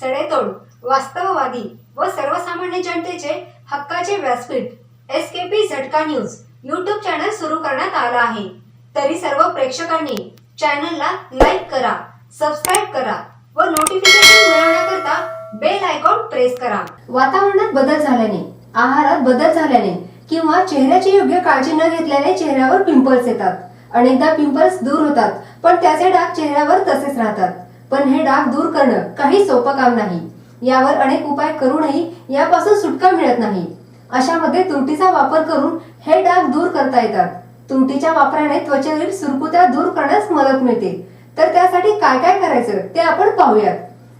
सडेतोड वास्तववादी व सर्वसामान्य जनतेचे हक्काचे व्यासपीठ एस के पी झटका न्यूज यूट्यूब चॅनल सुरू करण्यात आला आहे. तरी सर्व प्रेक्षकांनी चॅनलला लाईक करा सबस्क्राईब करा व नोटिफिकेशन मिळवण्याकरता बेल आयकॉन प्रेस करा. वातावरणात बदल झाल्याने आहारात बदल झाल्याने किंवा चेहऱ्याची योग्य काळजी न घेतल्याने चेहऱ्यावर पिंपल्स येतात. अनेकदा पिंपल्स दूर होतात पण त्याचे डाग चेहऱ्यावर तसेच राहतात. पण हे डाग दूर करणं काही सोपं काम नाही. यावर अनेक उपाय करूनही यापासून सुटका मिळत नाही. अशामध्ये तुरटीचा वापर करून हे डाग दूर करता येतात. तुरटीच्या वापराने त्वचेवरील सुरकुत्या दूर करण्यास मदत मिळते. तर त्यासाठी काय काय करायचं ते आपण पाहूयात.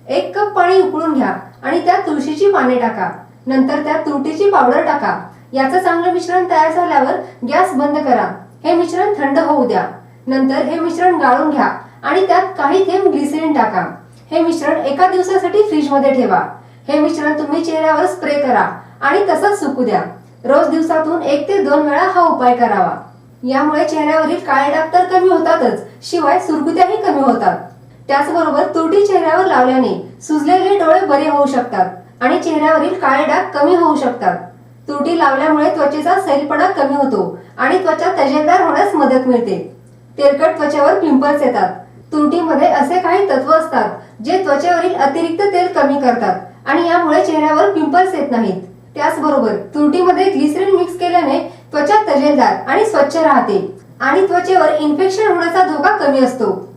एक कप पाणी उकळून घ्या आणि त्यात तुळशीची पाने टाका. नंतर त्यात तुरटीची पावडर टाका. याचं चांगलं मिश्रण तयार झाल्यावर गॅस बंद करा. हे मिश्रण थंड होऊ द्या. नंतर हे मिश्रण गाळून घ्या आणि त्यात काही थेंब ग्लिसरीन टाका. हे मिश्रण एका दिवसासाठी फ्रीजमध्ये ठेवा. हे मिश्रण तुम्ही चेहऱ्यावर स्प्रे करा आणि तसंच सुकू द्या. रोज दिवसातून एक ते दोन वेळा हा उपाय करावा. यामुळे चेहऱ्यावरील काळे डाग तर कमी होतातच शिवाय सुरकुत्याही कमी होतात. त्याचबरोबर तुरटी चेहऱ्यावर लावल्याने सुजलेले डोळे बरे होऊ शकतात आणि चेहऱ्यावरील काळे डाग कमी होऊ शकतात. तुरटी लावल्यामुळे त्वचेचा सैलपणा कमी होतो आणि त्वचा तजेदार होण्यास मदत मिळते. तेलकट त्वचेवर पिंपल्स येतात. तुरटीमध्ये असे काही तत्व असतात जे त्वचेवरील अतिरिक्त तेल कमी करतात आणि यामुळे चेहऱ्यावर पिंपल्स येत नाहीत. त्याचबरोबर तुरटीमध्ये ग्लिसरीन मिक्स केल्याने त्वचा तजेलदार आणि स्वच्छ राहते आणि त्वचेवर इन्फेक्शन होण्याचा धोका कमी असतो.